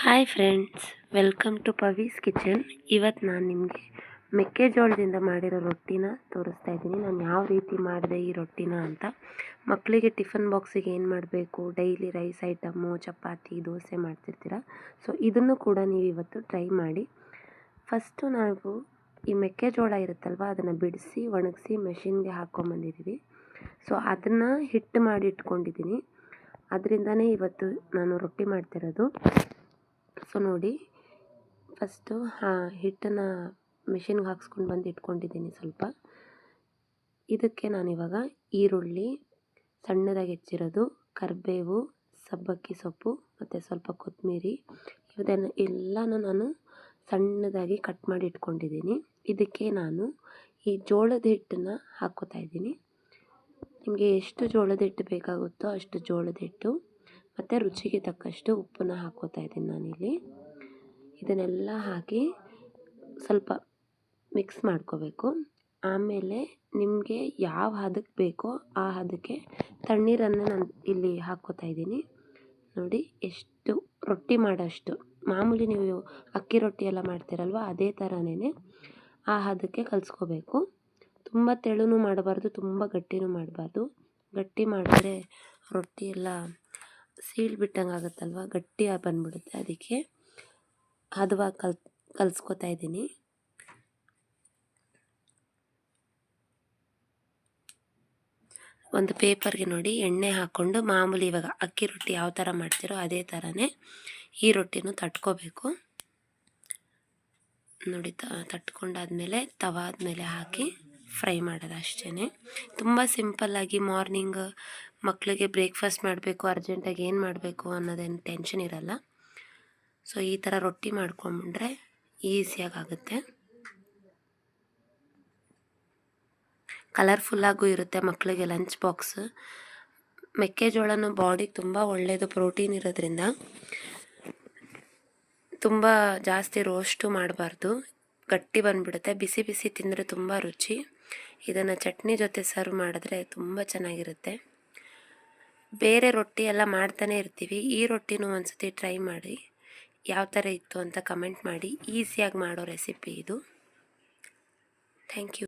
Hi friends welcome to Pavi's kitchen ಇವತ್ತು ನಾನು ನಿಮಗೆ ಮೆಕ್ಕೆಜೋಳದಿಂದ ಮಾಡಿರೋ ರೊಟ್ಟಿನ ತೋರಿಸ್ತಾ ಇದ್ದೀನಿ. ನಾನು ಯಾವ ರೀತಿ ಮಾಡಿದೆ ಈ ರೊಟ್ಟಿನ ಅಂತ. ಮಕ್ಕಳಿಗೆ ಟಿಫನ್ ಬಾಕ್ಸಿಗೆ ಏನು ಮಾಡಬೇಕು? Daily rice item, chapati, dosa ಮಾಡ್ತಿರ್ತೀರ? ಸೊ ಇದನ್ನು ಕೂಡ ನೀವು ಇವತ್ತು ಟ್ರೈ ಮಾಡಿ. ಫಸ್ಟು ನಾವು ಈ ಮೆಕ್ಕೆಜೋಳ ಇರುತ್ತಲ್ವ, ಅದನ್ನು ಬಿಡಿಸಿ, ಒಣಗಿಸಿ ಮೆಷಿನ್ಗೆ ಹಾಕ್ಕೊಂಬಂದಿದ್ದೀವಿ ಸೊ ಅದನ್ನು ಹಿಟ್ಟು ಮಾಡಿ ಇಟ್ಕೊಂಡಿದ್ದೀನಿ ಅದರಿಂದನೇ ಇವತ್ತು ನಾನು ರೊಟ್ಟಿ ಮಾಡ್ತಿರೋದು. ಸೊ ನೋಡಿ, ಫಸ್ಟು ಹಿಟ್ಟನ್ನು ಮಿಷಿನ್ಗೆ ಹಾಕ್ಸ್ಕೊಂಡು ಬಂದು ಇಟ್ಕೊಂಡಿದ್ದೀನಿ ಸ್ವಲ್ಪ. ಇದಕ್ಕೆ ನಾನಿವಾಗ ಈರುಳ್ಳಿ, ಸಣ್ಣದಾಗಿ ಹೆಚ್ಚಿರೋದು, ಕರಿಬೇವು, ಸಬ್ಬಕ್ಕಿ ಸೊಪ್ಪು, ಮತ್ತು ಸ್ವಲ್ಪ ಕೊತ್ತಂಬರಿ ಇದನ್ನು ಎಲ್ಲನೂ ನಾನು ಸಣ್ಣದಾಗಿ ಕಟ್ ಮಾಡಿ ಇಟ್ಕೊಂಡಿದ್ದೀನಿ. ಇದಕ್ಕೆ ನಾನು ಈ ಜೋಳದ ಹಿಟ್ಟನ್ನು ಹಾಕ್ಕೋತಾ ಇದ್ದೀನಿ. ನಿಮಗೆ ಎಷ್ಟು ಜೋಳದ ಹಿಟ್ಟು ಬೇಕಾಗುತ್ತೋ ಅಷ್ಟು ಜೋಳದ ಹಿಟ್ಟು. ಮತ್ತು ರುಚಿಗೆ ತಕ್ಕಷ್ಟು ಉಪ್ಪನ್ನ ಹಾಕ್ಕೋತಾ ಇದ್ದೀನಿ ನಾನಿಲ್ಲಿ. ಇದನ್ನೆಲ್ಲ ಹಾಕಿ ಸ್ವಲ್ಪ ಮಿಕ್ಸ್ ಮಾಡ್ಕೋಬೇಕು. ಆಮೇಲೆ ನಿಮಗೆ ಯಾವ ಹದಕ್ಕೆ ಬೇಕೋ ಆ ಹದಕ್ಕೆ ತಣ್ಣೀರನ್ನು ನಾನು ಇಲ್ಲಿ ಹಾಕ್ಕೋತಾ ಇದ್ದೀನಿ. ನೋಡಿ ಎಷ್ಟು ರೊಟ್ಟಿ ಮಾಡೋಷ್ಟು. ಮಾಮೂಲಿ ನೀವು ಅಕ್ಕಿ ರೊಟ್ಟಿ ಎಲ್ಲ ಮಾಡ್ತೀರಲ್ವ ಅದೇ ಥರನೇ ಆ ಹದಕ್ಕೆ ಕಲಿಸ್ಕೋಬೇಕು. ತುಂಬ ತೆಳುನೂ ಮಾಡಬಾರ್ದು, ತುಂಬ ಗಟ್ಟಿನೂ ಮಾಡಬಾರ್ದು. ಗಟ್ಟಿ ಮಾಡಿದ್ರೆ ರೊಟ್ಟಿ ಎಲ್ಲ ಸೀಳು ಬಿಟ್ಟಂಗೆ ಆಗುತ್ತಲ್ವ ಗಟ್ಟಿಯಾಗಿ ಬಂದ್ಬಿಡುತ್ತೆ ಅದಕ್ಕೆ. ಹದವಾಗಿ ಕಲ್, ಕಲಿಸ್ಕೊತಾ ಇದ್ದೀನಿ. ಒಂದು ಪೇಪರ್ಗೆ ನೋಡಿ, ಎಣ್ಣೆ ಹಾಕ್ಕೊಂಡು ಮಾಮೂಲಿ ಇವಾಗ ಅಕ್ಕಿ ರೊಟ್ಟಿ ಯಾವ ಥರ ಮಾಡ್ತೀರೋ ಅದೇ ಥರನೇ ಈ ರೊಟ್ಟಿನೂ ತಟ್ಕೋಬೇಕು. ನೋಡಿ ತಟ್ಕೊಂಡಾದ್ಮೇಲೆ ತವಾದ ಮೇಲೆ ಹಾಕಿ. ಫ್ರೈ ಮಾಡೋದು ಅಷ್ಟೇ ತುಂಬ ಸಿಂಪಲ್ಲಾಗಿ ಮಾರ್ನಿಂಗ್ ಮಕ್ಕಳಿಗೆ ಬ್ರೇಕ್ಫಾಸ್ಟ್ ಮಾಡಬೇಕು, ಅರ್ಜೆಂಟಾಗಿ ಏನು ಮಾಡಬೇಕು ಅನ್ನೋದೇನು ಟೆನ್ಷನ್ ಇರಲ್ಲ. ಸೊ, ಈ ಥರ ರೊಟ್ಟಿ ಮಾಡ್ಕೊಂಡ್ರೆ ಈಸಿಯಾಗಿ ಆಗುತ್ತೆ. ಕಲರ್ಫುಲ್ಲಾಗೂ ಇರುತ್ತೆ ಮಕ್ಕಳಿಗೆ ಲಂಚ್ ಬಾಕ್ಸ್ ಮೆಕ್ಕೆಜೋಳನ ಬಾಡಿಗೆ ತುಂಬ ಒಳ್ಳೆಯದು ಪ್ರೋಟೀನ್ ಇರೋದ್ರಿಂದ. ತುಂಬ ಜಾಸ್ತಿ ರೋಸ್ಟು ಮಾಡಬಾರ್ದು. ಗಟ್ಟಿ ಬಂದುಬಿಡುತ್ತೆ. ಬಿಸಿ ಬಿಸಿ ತಿಂದರೆ ತುಂಬ ರುಚಿ. ಇದನ್ನು ಚಟ್ನಿ ಜೊತೆ ಸರ್ವ್ ಮಾಡಿದ್ರೆ ತುಂಬ ಚೆನ್ನಾಗಿರುತ್ತೆ. ಬೇರೆ ರೊಟ್ಟಿ ಎಲ್ಲ ಮಾಡ್ತಾನೆ ಇರ್ತೀವಿ. ಈ ರೊಟ್ಟಿನೂ ಒಂದು ಸತಿ ಟ್ರೈ ಮಾಡಿ. ಯಾವ ಥರ ಇತ್ತು ಅಂತ ಕಮೆಂಟ್ ಮಾಡಿ. ಈಸಿಯಾಗಿ ಮಾಡೋ ರೆಸಿಪಿ ಇದು. Thank you.